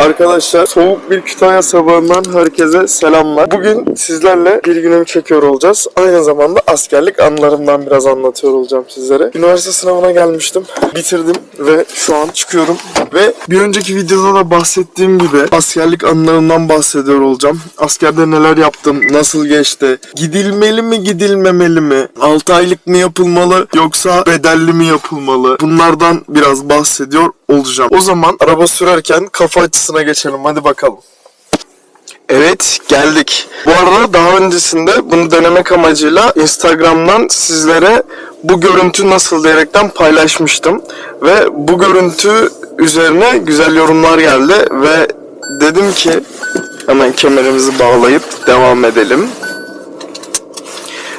Arkadaşlar soğuk bir Kütahya sabahından herkese selamlar. Bugün sizlerle bir günümü çekiyor olacağız. Aynı zamanda askerlik anılarımdan biraz anlatıyor olacağım sizlere. Üniversite sınavına gelmiştim. Bitirdim ve şu an çıkıyorum. Ve bir önceki videoda da bahsettiğim gibi askerlik anılarımdan bahsediyor olacağım. Askerde neler yaptım, nasıl geçti, gidilmeli mi gidilmemeli mi, 6 aylık mı yapılmalı yoksa bedelli mi yapılmalı bunlardan biraz bahsediyor olacağım. O zaman araba sürerken kafa açısına geçelim hadi bakalım. Evet geldik. Bu arada daha öncesinde bunu denemek amacıyla Instagram'dan sizlere bu görüntü nasıl diyerekten paylaşmıştım. Ve bu görüntü üzerine güzel yorumlar geldi ve dedim ki hemen kemerimizi bağlayıp devam edelim.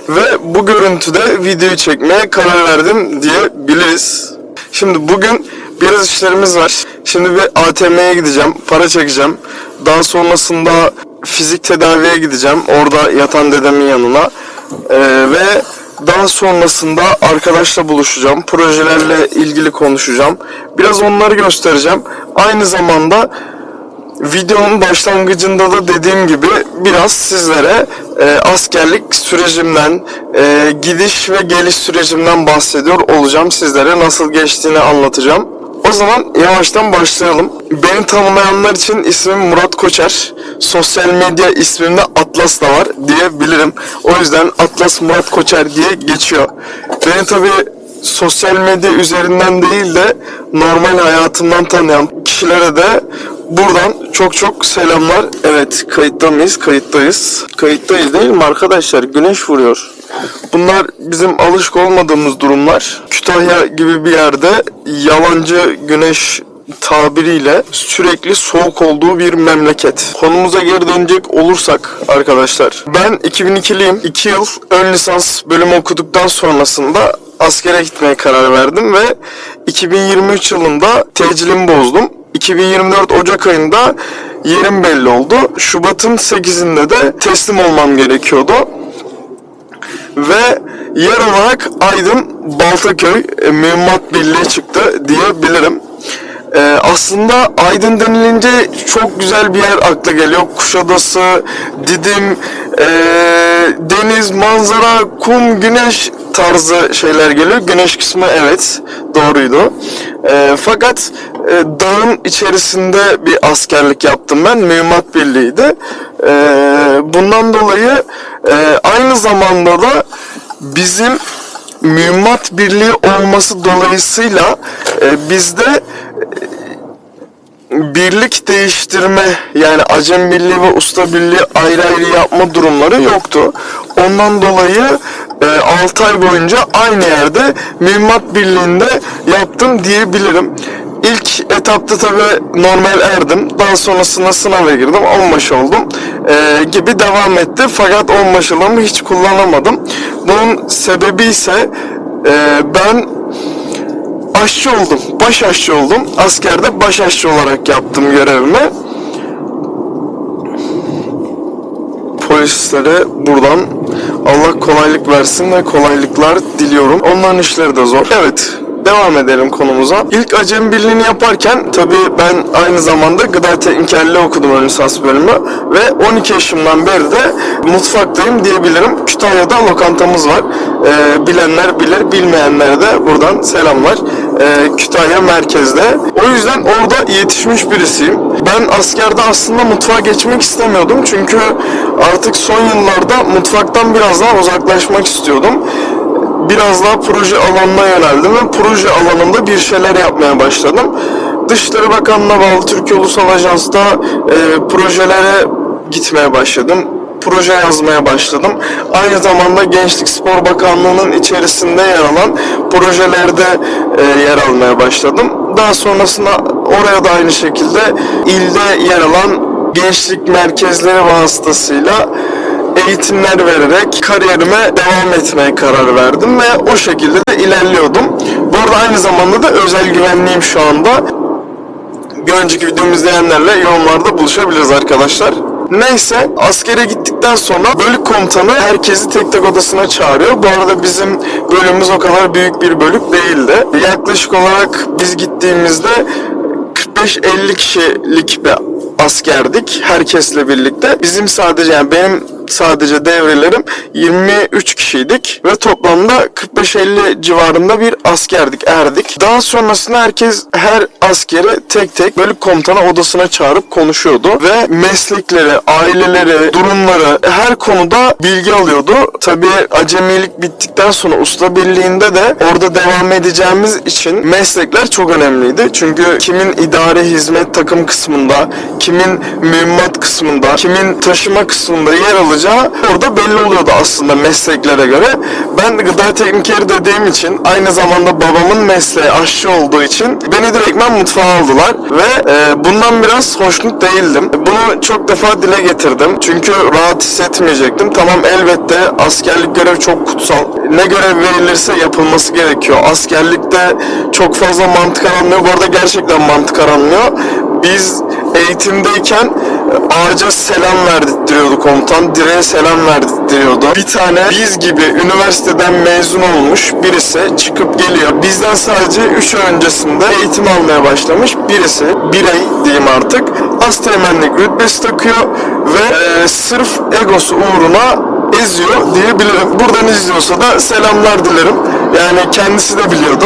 Ve bu görüntüde videoyu çekmeye karar verdim diyebiliriz. Şimdi bugün biraz işlerimiz var. Şimdi bir ATM'ye gideceğim, para çekeceğim. Daha sonrasında fizik tedaviye gideceğim. Orada yatan dedemin yanına. Ee, ve daha sonrasında arkadaşla buluşacağım. Projelerle ilgili konuşacağım. Biraz onları göstereceğim. Aynı zamanda Videonun başlangıcında da dediğim gibi biraz sizlere e, askerlik sürecimden, e, gidiş ve geliş sürecimden bahsediyor olacağım. Sizlere nasıl geçtiğini anlatacağım. O zaman yavaştan başlayalım. Beni tanımayanlar için ismim Murat Koçer. Sosyal medya ismimde Atlas da var diyebilirim. O yüzden Atlas Murat Koçer diye geçiyor. Beni tabii sosyal medya üzerinden değil de normal hayatımdan tanıyan kişilere de buradan çok çok selamlar. Evet kayıtta mıyız? Kayıttayız. Kayıttayız değil mi arkadaşlar? Güneş vuruyor. Bunlar bizim alışık olmadığımız durumlar. Kütahya gibi bir yerde yalancı güneş tabiriyle sürekli soğuk olduğu bir memleket. Konumuza geri dönecek olursak arkadaşlar. Ben 2002'liyim. 2 yıl ön lisans bölümü okuduktan sonrasında askere gitmeye karar verdim ve 2023 yılında tecilimi bozdum. 2024 Ocak ayında yerim belli oldu. Şubat'ın 8'inde de teslim olmam gerekiyordu. Ve yer olarak Aydın Baltaköy e, Mühimmat Birliği çıktı diyebilirim. Ee, aslında Aydın denilince çok güzel bir yer akla geliyor. Kuşadası, Didim, ee, deniz, manzara, kum, güneş tarzı şeyler geliyor. Güneş kısmı evet doğruydu. Ee, fakat e, dağın içerisinde bir askerlik yaptım ben. Mühimmat Birliği'ydi. Ee, bundan dolayı e, aynı zamanda da bizim mühimmat birliği olması dolayısıyla e, bizde birlik değiştirme yani acem birliği ve usta birliği ayrı ayrı yapma durumları yoktu. Ondan dolayı e, 6 ay boyunca aynı yerde mühimmat birliğinde yaptım diyebilirim. İlk etapta tabi normal erdim. Daha sonrasında sınava girdim. Onbaşı oldum. E, gibi devam etti. Fakat onbaşılığımı hiç kullanamadım. Bunun sebebi ise e, ben aşçı oldum. Baş aşçı oldum. Askerde baş aşçı olarak yaptım görevimi. Polislere buradan Allah kolaylık versin ve kolaylıklar diliyorum. Onların işleri de zor. Evet, devam edelim konumuza. İlk Acem Birliği'ni yaparken tabii ben aynı zamanda gıda teknikerliği okudum ön lisans bölümü ve 12 yaşımdan beri de mutfaktayım diyebilirim. Kütahya'da lokantamız var. Ee, bilenler bilir, bilmeyenlere de buradan selamlar. Ee, Kütahya merkezde. O yüzden orada yetişmiş birisiyim. Ben askerde aslında mutfağa geçmek istemiyordum çünkü artık son yıllarda mutfaktan biraz daha uzaklaşmak istiyordum biraz daha proje alanına yöneldim ve proje alanında bir şeyler yapmaya başladım. Dışişleri Bakanlığı'na bağlı Türkiye Ulusal Ajans'ta e, projelere gitmeye başladım. Proje yazmaya başladım. Aynı zamanda Gençlik Spor Bakanlığı'nın içerisinde yer alan projelerde e, yer almaya başladım. Daha sonrasında oraya da aynı şekilde ilde yer alan gençlik merkezleri vasıtasıyla eğitimler vererek kariyerime devam etmeye karar verdim ve o şekilde de ilerliyordum. Bu arada aynı zamanda da özel güvenliğim şu anda. Bir önceki videomu izleyenlerle yorumlarda buluşabiliriz arkadaşlar. Neyse askere gittikten sonra bölük komutanı herkesi tek tek odasına çağırıyor. Bu arada bizim bölümümüz o kadar büyük bir bölük değildi. Yaklaşık olarak biz gittiğimizde 45-50 kişilik bir askerdik herkesle birlikte. Bizim sadece yani benim sadece devrelerim 23 kişiydik ve toplamda 45-50 civarında bir askerdik, erdik. Daha sonrasında herkes her askeri tek tek bölük komutanı odasına çağırıp konuşuyordu ve meslekleri, aileleri, durumları her konuda bilgi alıyordu. Tabii acemilik bittikten sonra usta birliğinde de orada devam edeceğimiz için meslekler çok önemliydi. Çünkü kimin idari hizmet takım kısmında, kimin mühimmat kısmında, kimin taşıma kısmında yer alacağı orada belli oluyordu aslında mesleklere göre. Ben gıda teknikeri dediğim için aynı zamanda babamın mesleği aşçı olduğu için beni direktmen mutfağa aldılar ve e, bundan biraz hoşnut değildim. Bunu çok defa dile getirdim. Çünkü rahat hissetmeyecektim. Tamam elbette askerlik görev çok kutsal. Ne görev verilirse yapılması gerekiyor. Askerlikte çok fazla mantık aranmıyor. Bu arada gerçekten mantık aranmıyor. Biz eğitimdeyken ağaca selam verdirtiyordu komutan. Direğe selam verdirtiyordu. Bir tane biz gibi üniversiteden mezun olmuş birisi çıkıp geliyor. Bizden sadece 3 ay öncesinde eğitim almaya başlamış birisi. Birey diyeyim artık. Asteğmenlik rütbesi takıyor ve e, sırf egosu uğruna eziyor diyebilirim. Buradan izliyorsa da selamlar dilerim. Yani kendisi de biliyordu.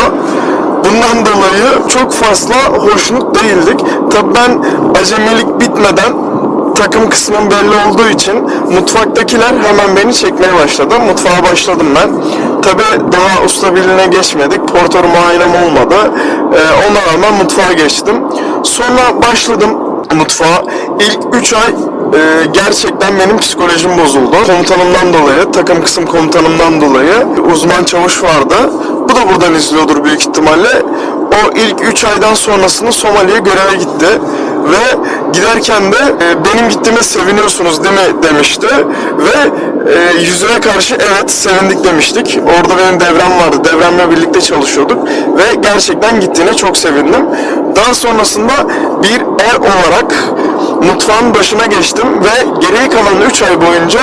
Bundan dolayı çok fazla hoşnut değildik. Tabi ben acemilik bitmeden takım kısmım belli olduğu için mutfaktakiler hemen beni çekmeye başladı. Mutfağa başladım ben. Tabi daha usta birliğine geçmedik. Portör muayenem olmadı. Ee, ona rağmen mutfağa geçtim. Sonra başladım mutfağa. İlk 3 ay e, gerçekten benim psikolojim bozuldu. Komutanımdan dolayı, takım kısım komutanımdan dolayı uzman çavuş vardı. Bu da buradan izliyordur büyük ihtimalle. O ilk 3 aydan sonrasında Somali'ye göreve gitti. Ve giderken de e, benim gittiğime seviniyorsunuz değil mi demişti. Ve e, yüzüne karşı evet sevindik demiştik. Orada benim devrem vardı. Devremle birlikte çalışıyorduk. Ve gerçekten gittiğine çok sevindim. Daha sonrasında bir er olarak mutfağın başına geçtim ve geriye kalan 3 ay boyunca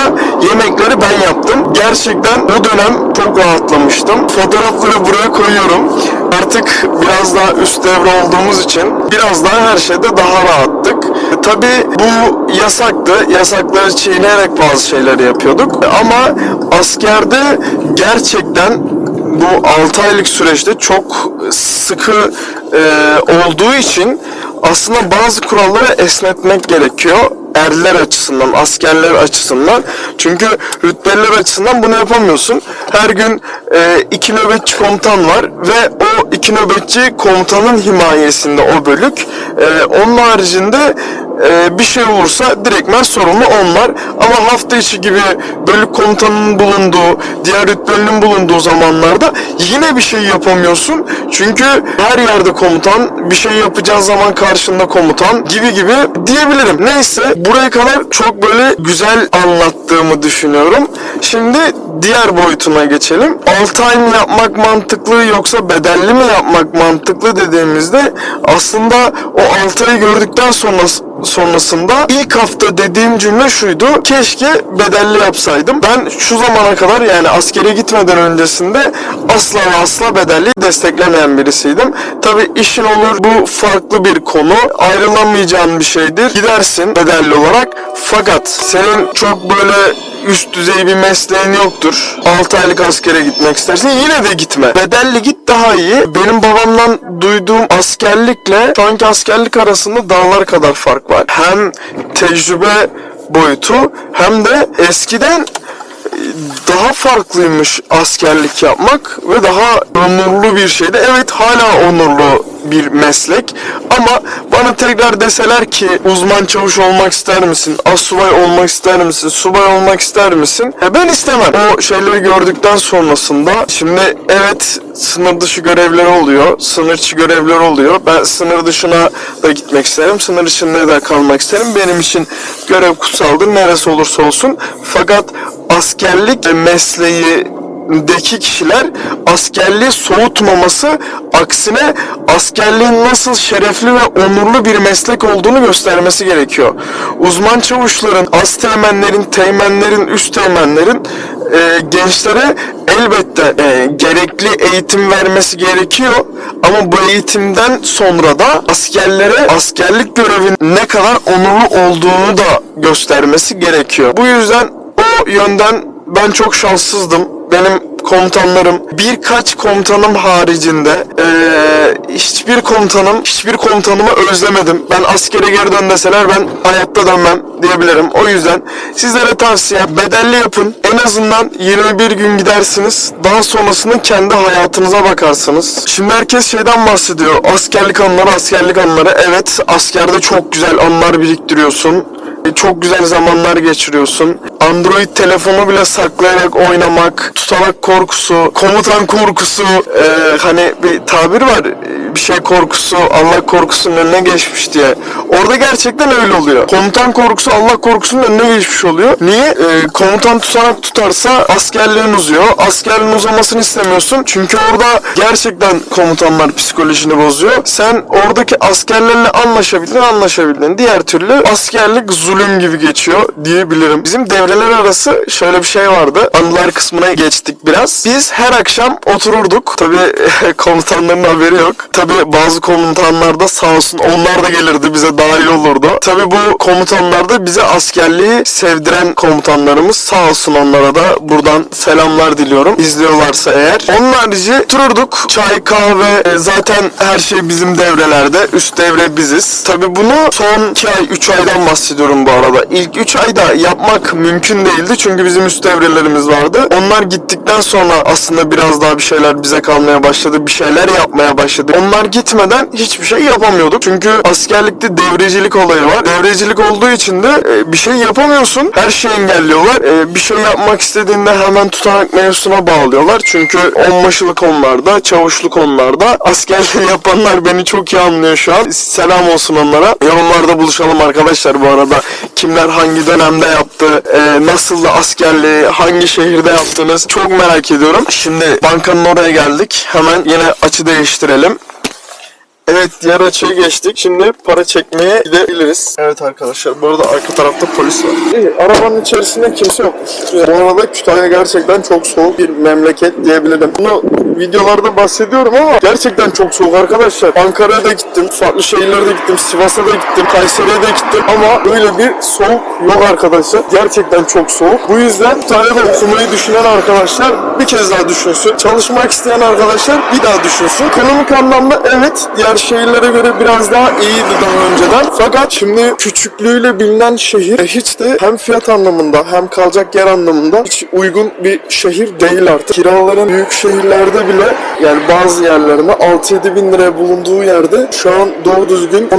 yemekleri ben yaptım. Gerçekten o dönem çok rahatlamıştım. Fotoğrafları buraya koyuyorum. Artık biraz daha üst devre olduğumuz için biraz daha her şeyde daha rahattık. Tabi bu yasaktı. Yasakları çiğneyerek bazı şeyleri yapıyorduk. Ama askerde gerçekten bu 6 aylık süreçte çok sıkı e, olduğu için aslında bazı kuralları esnetmek gerekiyor. Erler açısından, askerler açısından. Çünkü rütbeliler açısından bunu yapamıyorsun. Her gün e, iki nöbetçi komutan var ve o iki nöbetçi komutanın himayesinde o bölük. E, onun haricinde e, bir şey olursa direktmen sorumlu onlar. Ama hafta içi gibi bölük komutanının bulunduğu, diğer rütbelinin bulunduğu zamanlarda yine bir şey yapamıyorsun. Çünkü her yerde komutan, bir şey yapacağın zaman karşında komutan gibi gibi diyebilirim. Neyse buraya kadar çok böyle güzel anlattığımı düşünüyorum. Şimdi diğer boyutuna geçelim. 6 ay yapmak mantıklı yoksa bedelli mi yapmak mantıklı dediğimizde aslında o 6 ayı gördükten sonra sonrasında ilk hafta dediğim cümle şuydu. Keşke bedelli yapsaydım. Ben şu zamana kadar yani askere gitmeden öncesinde asla ve asla bedelli desteklemeyen birisiydim. Tabi işin olur bu farklı bir konu. Ayrılamayacağın bir şeydir. Gidersin bedelli olarak. Fakat senin çok böyle üst düzey bir mesleğin yoktur. 6 aylık askere gitmek istersin. Yine de gitme. Bedelli git daha iyi. Benim babamdan duyduğum askerlikle şu anki askerlik arasında dağlar kadar fark var. Hem tecrübe boyutu hem de eskiden daha farklıymış askerlik yapmak ve daha onurlu bir şeydi. Evet hala onurlu bir meslek ama bana tekrar deseler ki uzman çavuş olmak ister misin? Asubay olmak ister misin? Subay olmak ister misin? E ben istemem. O şeyleri gördükten sonrasında şimdi evet sınır dışı görevler oluyor. Sınır içi görevler oluyor. Ben sınır dışına da gitmek isterim. Sınır içinde de kalmak isterim. Benim için görev kutsaldır. Neresi olursa olsun. Fakat askerlik mesleği deki kişiler askerliği soğutmaması aksine askerliğin nasıl şerefli ve onurlu bir meslek olduğunu göstermesi gerekiyor. Uzman çavuşların, az teğmenlerin, teğmenlerin, üst teğmenlerin e, gençlere elbette e, gerekli eğitim vermesi gerekiyor. Ama bu eğitimden sonra da askerlere askerlik görevinin ne kadar onurlu olduğunu da göstermesi gerekiyor. Bu yüzden o yönden ben çok şanssızdım. Benim komutanlarım birkaç komutanım haricinde eee, hiçbir komutanım hiçbir komutanımı özlemedim. Ben askere geri dön deseler ben hayatta dönmem diyebilirim. O yüzden sizlere tavsiye bedelli yapın. En azından 21 gün gidersiniz. Daha sonrasında kendi hayatınıza bakarsınız. Şimdi herkes şeyden bahsediyor. Askerlik anıları, askerlik anıları. Evet, askerde çok güzel anılar biriktiriyorsun. Çok güzel zamanlar geçiriyorsun. Android telefonu bile saklayarak oynamak, tutanak korkusu, komutan korkusu, eee, hani bir tabir var, bir şey korkusu, Allah korkusunun önüne geçmiş diye. Orada gerçekten öyle oluyor. Komutan korkusu Allah korkusunun önüne geçmiş oluyor. Niye? Eee, komutan tutanak tutarsa askerliğin uzuyor. Askerliğin uzamasını istemiyorsun. Çünkü orada gerçekten komutanlar psikolojini bozuyor. Sen oradaki askerlerle anlaşabildin, anlaşabildin. Diğer türlü askerlik zulüm gibi geçiyor diyebilirim. Bizim devreler arası şöyle bir şey vardı. Anılar kısmına geçtik biraz. Biz her akşam otururduk. Tabi komutanların haberi yok. Tabi bazı komutanlar da sağ olsun onlar da gelirdi bize dahil olurdu. Tabi bu komutanlar da bize askerliği sevdiren komutanlarımız sağ olsun onlara da buradan selamlar diliyorum. İzliyorlarsa eğer. Onun harici otururduk. Çay, kahve e, zaten her şey bizim devrelerde. Üst devre biziz. Tabi bunu son 2 ay 3 aydan bahsediyorum bu arada. İlk 3 ayda yapmak mümkün değildi çünkü bizim üst devrelerimiz vardı. Onlar gittikten sonra aslında biraz daha bir şeyler bize kalmaya başladı. Bir şeyler yapmaya başladı. Onlar gitmeden hiçbir şey yapamıyorduk. Çünkü askerlikte devrecilik olayı var. Devrecilik olduğu için de e, bir şey yapamıyorsun. Her şeyi engelliyorlar. E, bir şey yapmak istediğinde hemen tutanak mevzusuna bağlıyorlar. Çünkü onbaşılık konularda, çavuşluk konularda askerliği yapanlar beni çok iyi anlıyor şu an. Selam olsun onlara. Yorumlarda buluşalım arkadaşlar bu arada. Kimler hangi dönemde yaptı, e, nasıl da askerliği, hangi şehirde yaptınız çok merak ediyorum. Şimdi bankanın oraya geldik. Hemen yine açı değiştirelim. Evet diğer açıya geçtik. Şimdi para çekmeye gidebiliriz. Evet arkadaşlar bu arada arka tarafta polis var. İyi arabanın içerisinde kimse yok. Bu arada Kütahya gerçekten çok soğuk bir memleket diyebilirim. Bunu videolarda bahsediyorum ama gerçekten çok soğuk arkadaşlar. Ankara'ya da gittim, farklı şehirlere de gittim, Sivas'a da gittim, Kayseri'ye de gittim ama öyle bir soğuk yok arkadaşlar. Gerçekten çok soğuk. Bu yüzden Kütahya'da okumayı düşünen arkadaşlar bir kez daha düşünsün. Çalışmak isteyen arkadaşlar bir daha düşünsün. Ekonomik anlamda evet diğer şehirlere göre biraz daha iyiydi daha önceden. Fakat şimdi küçüklüğüyle bilinen şehir e, hiç de hem fiyat anlamında hem kalacak yer anlamında hiç uygun bir şehir değil artık. Kiraların büyük şehirlerde bile yani bazı yerlerinde 6-7 bin liraya bulunduğu yerde şu an doğru düzgün 13-14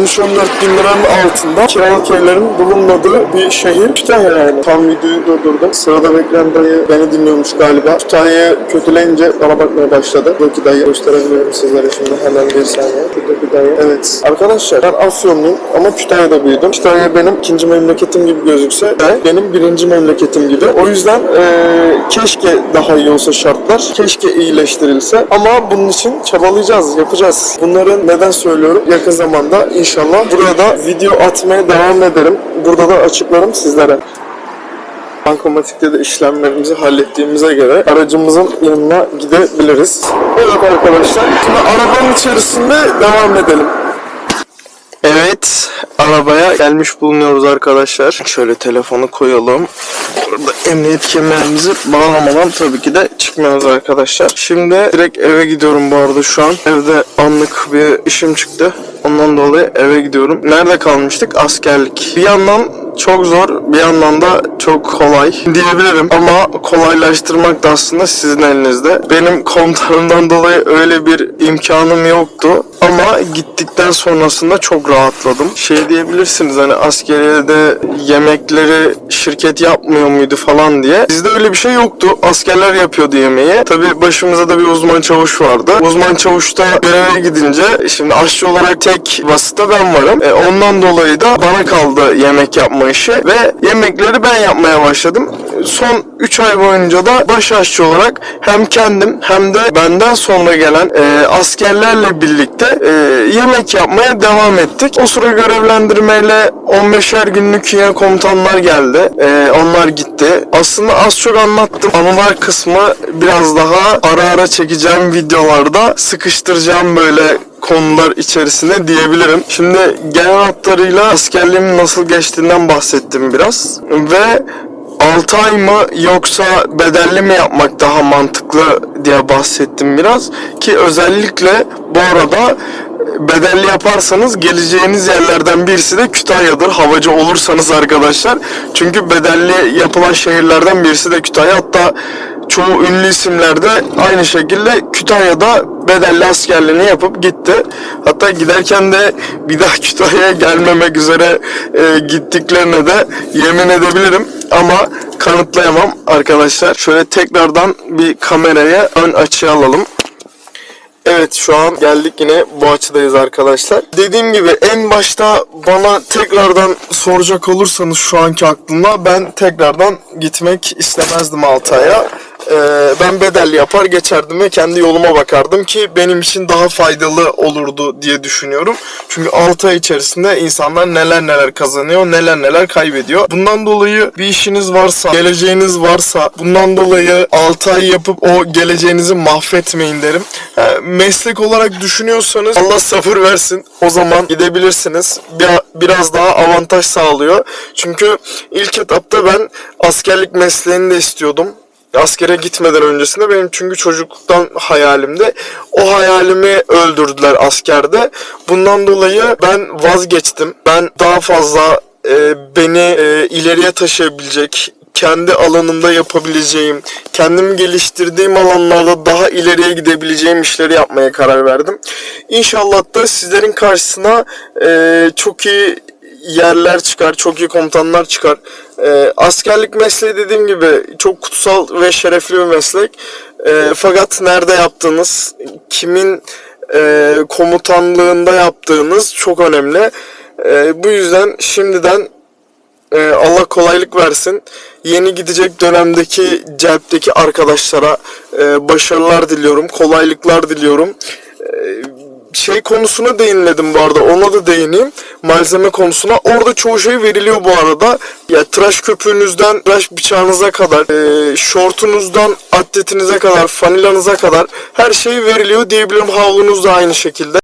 bin liranın altında kiralık evlerin bulunmadığı bir şehir. Kütahya yani. Tam videoyu durdurdum. Sırada bekleyen dayı beni dinliyormuş galiba. Kütahya'yı kötüleyince bana bakmaya başladı. Buradaki dayı gösterebiliyorum sizlere şimdi hemen bir saniye. Buradaki dayı. Evet. Arkadaşlar ben Afyonluyum ama Kütahya'da büyüdüm. Kütahya benim ikinci memleketim gibi gözükse de benim birinci memleketim gibi. O yüzden eee, keşke daha iyi olsa şartlar. Keşke iyileştirilse. Ama bunun için çabalayacağız, yapacağız. Bunları neden söylüyorum? Yakın zamanda inşallah buraya da video atmaya devam ederim. Burada da açıklarım sizlere. Bankamatikte de işlemlerimizi hallettiğimize göre aracımızın yanına gidebiliriz. Evet arkadaşlar, şimdi arabanın içerisinde devam edelim. Evet, arabaya gelmiş bulunuyoruz arkadaşlar. Şöyle telefonu koyalım. Burada emniyet kemerimizi bağlamadan tabii ki de çıkmıyoruz arkadaşlar. Şimdi direkt eve gidiyorum bu arada şu an. Evde anlık bir işim çıktı. Ondan dolayı eve gidiyorum. Nerede kalmıştık? Askerlik. Bir yandan çok zor, bir yandan da çok kolay diyebilirim. Ama kolaylaştırmak da aslında sizin elinizde. Benim komutanımdan dolayı öyle bir imkanım yoktu. Ama gittikten sonrasında çok rahatladım. Şey diyebilirsiniz hani askeriyede yemekleri şirket yapmıyor muydu falan diye. Bizde öyle bir şey yoktu. Askerler yapıyordu yemeği. Tabi başımıza da bir uzman çavuş vardı. Uzman çavuşta göreve gidince şimdi aşçı olarak tek vasıta ben varım. E, ondan dolayı da bana kaldı yemek yapması yapma işi ve yemekleri ben yapmaya başladım. Son 3 ay boyunca da baş aşçı olarak hem kendim hem de benden sonra gelen e, askerlerle birlikte e, yemek yapmaya devam ettik. O sıra görevlendirmeyle 15'er günlük yine komutanlar geldi. E, onlar gitti. Aslında az çok anlattım. Anılar kısmı biraz daha ara ara çekeceğim videolarda sıkıştıracağım böyle konular içerisinde diyebilirim. Şimdi genel hatlarıyla askerliğimin nasıl geçtiğinden bahsettim biraz. Ve 6 ay mı yoksa bedelli mi yapmak daha mantıklı diye bahsettim biraz. Ki özellikle bu arada bedelli yaparsanız geleceğiniz yerlerden birisi de Kütahya'dır. Havacı olursanız arkadaşlar. Çünkü bedelli yapılan şehirlerden birisi de Kütahya. Hatta çoğu ünlü isimler de aynı şekilde Kütahya'da bedelli askerliğini yapıp gitti. Hatta giderken de bir daha Kütahya'ya gelmemek üzere e, gittiklerine de yemin edebilirim. Ama kanıtlayamam arkadaşlar. Şöyle tekrardan bir kameraya ön açı alalım. Evet şu an geldik yine bu açıdayız arkadaşlar. Dediğim gibi en başta bana tekrardan soracak olursanız şu anki aklımda ben tekrardan gitmek istemezdim Altay'a. Ee, ben bedelli yapar geçerdim ve kendi yoluma bakardım ki benim için daha faydalı olurdu diye düşünüyorum. Çünkü 6 ay içerisinde insanlar neler neler kazanıyor, neler neler kaybediyor. Bundan dolayı bir işiniz varsa, geleceğiniz varsa bundan dolayı 6 ay yapıp o geleceğinizi mahvetmeyin derim. Ee, meslek olarak düşünüyorsanız Allah sabır versin. O zaman gidebilirsiniz. Bir, biraz daha avantaj sağlıyor. Çünkü ilk etapta ben askerlik mesleğini de istiyordum askere gitmeden öncesinde benim çünkü çocukluktan hayalimde o hayalimi öldürdüler askerde. Bundan dolayı ben vazgeçtim. Ben daha fazla e, beni e, ileriye taşıyabilecek kendi alanımda yapabileceğim, kendimi geliştirdiğim alanlarda daha ileriye gidebileceğim işleri yapmaya karar verdim. İnşallah da sizlerin karşısına e, çok iyi yerler çıkar, çok iyi komutanlar çıkar. E, askerlik mesleği dediğim gibi çok kutsal ve şerefli bir meslek. E, fakat nerede yaptığınız, kimin e, komutanlığında yaptığınız çok önemli. E, bu yüzden şimdiden e, Allah kolaylık versin. Yeni gidecek dönemdeki celpteki arkadaşlara e, başarılar diliyorum, kolaylıklar diliyorum. E, şey konusuna değinmedim bu arada. Ona da değineyim. Malzeme konusuna. Orada çoğu şey veriliyor bu arada. Ya tıraş köpüğünüzden tıraş bıçağınıza kadar, e, şortunuzdan atletinize kadar, fanilanıza kadar her şey veriliyor diyebilirim. Havlunuz da aynı şekilde.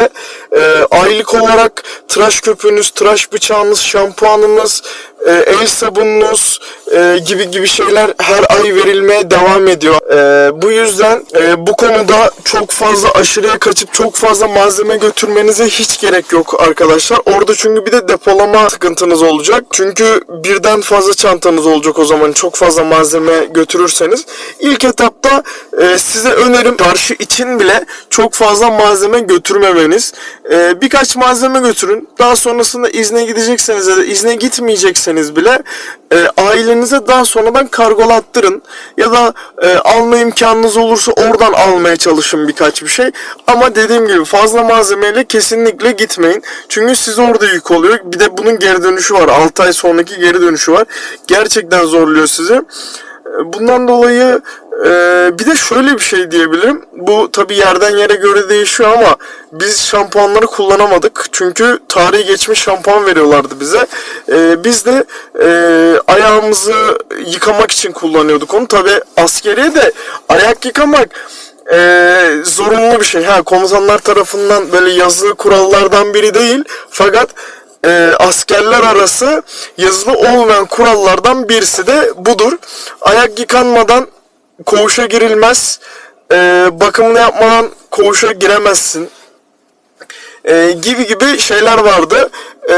E, aylık olarak tıraş köpüğünüz, tıraş bıçağınız, şampuanınız, e, el sabununuz e, gibi gibi şeyler her ay verilmeye devam ediyor. E, bu yüzden e, bu konuda çok fazla aşırıya kaçıp çok fazla malzeme götürmenize hiç gerek yok arkadaşlar. Orada çünkü bir de depolama sıkıntınız olacak. Çünkü birden fazla çantanız olacak o zaman çok fazla malzeme götürürseniz. İlk etapta e, size önerim karşı için bile çok fazla malzeme götürmemeniz. E, birkaç malzeme götürün. Daha sonrasında izne gidecekseniz ya da izne gitmeyecekseniz bile e, ailenize daha sonradan kargolattırın. Ya da e, alma imkanınız olursa oradan almaya çalışın birkaç bir şey. Ama dediğim gibi fazla malzemeyle kesinlikle gitmeyin. Çünkü siz orada yük oluyor. Bir de bunun geri dönüşü var. 6 ay sonraki geri dönüşü var. Gerçekten zorluyor sizi. Bundan dolayı e, bir de şöyle bir şey diyebilirim. Bu tabi yerden yere göre değişiyor ama biz şampuanları kullanamadık. Çünkü tarihi geçmiş şampuan veriyorlardı bize. E, biz de e, ayağımızı yıkamak için kullanıyorduk onu. Tabi askeriye de ayak yıkamak e, zorunlu bir şey. Ha komutanlar tarafından böyle yazılı kurallardan biri değil. Fakat e, askerler arası yazılı olmayan kurallardan birisi de budur. Ayak yıkanmadan koğuşa girilmez. E, bakımını yapmadan koğuşa giremezsin. E, gibi gibi şeyler vardı. E,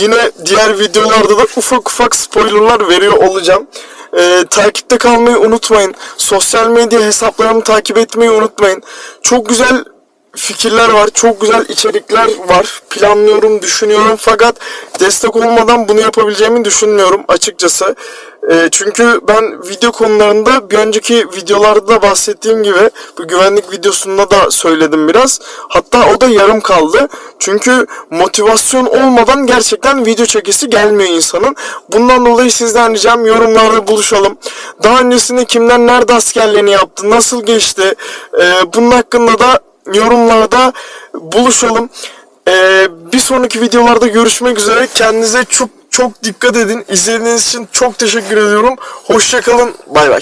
yine diğer videolarda da ufak ufak spoilerlar veriyor olacağım. E, takipte kalmayı unutmayın. Sosyal medya hesaplarımı takip etmeyi unutmayın. Çok güzel fikirler var. Çok güzel içerikler var. Planlıyorum, düşünüyorum fakat destek olmadan bunu yapabileceğimi düşünmüyorum açıkçası. Ee, çünkü ben video konularında bir önceki videolarda da bahsettiğim gibi bu güvenlik videosunda da söyledim biraz. Hatta o da yarım kaldı. Çünkü motivasyon olmadan gerçekten video çekisi gelmiyor insanın. Bundan dolayı sizden ricam yorumlarda buluşalım. Daha öncesinde kimler nerede askerliğini yaptı, nasıl geçti ee, bunun hakkında da yorumlarda buluşalım. Ee, bir sonraki videolarda görüşmek üzere. Kendinize çok çok dikkat edin. İzlediğiniz için çok teşekkür ediyorum. Hoşçakalın. Bay bay.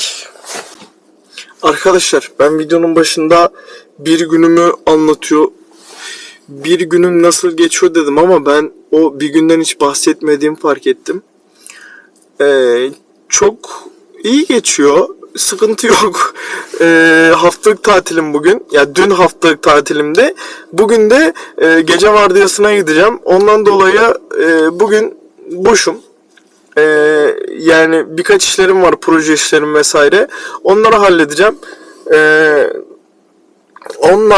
Arkadaşlar ben videonun başında bir günümü anlatıyor. Bir günüm nasıl geçiyor dedim ama ben o bir günden hiç bahsetmediğimi fark ettim. Ee, çok iyi geçiyor. Sıkıntı yok. Ee, haftalık tatilim bugün. Ya dün haftalık tatilimde. Bugün de e, gece vardiyasına gideceğim. Ondan dolayı e, bugün boşum. Ee, yani birkaç işlerim var, proje işlerim vesaire. Onları halledeceğim. Ee, onun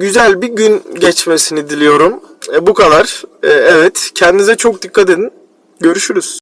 güzel bir gün geçmesini diliyorum. E, bu kadar. E, evet, kendinize çok dikkat edin. Görüşürüz.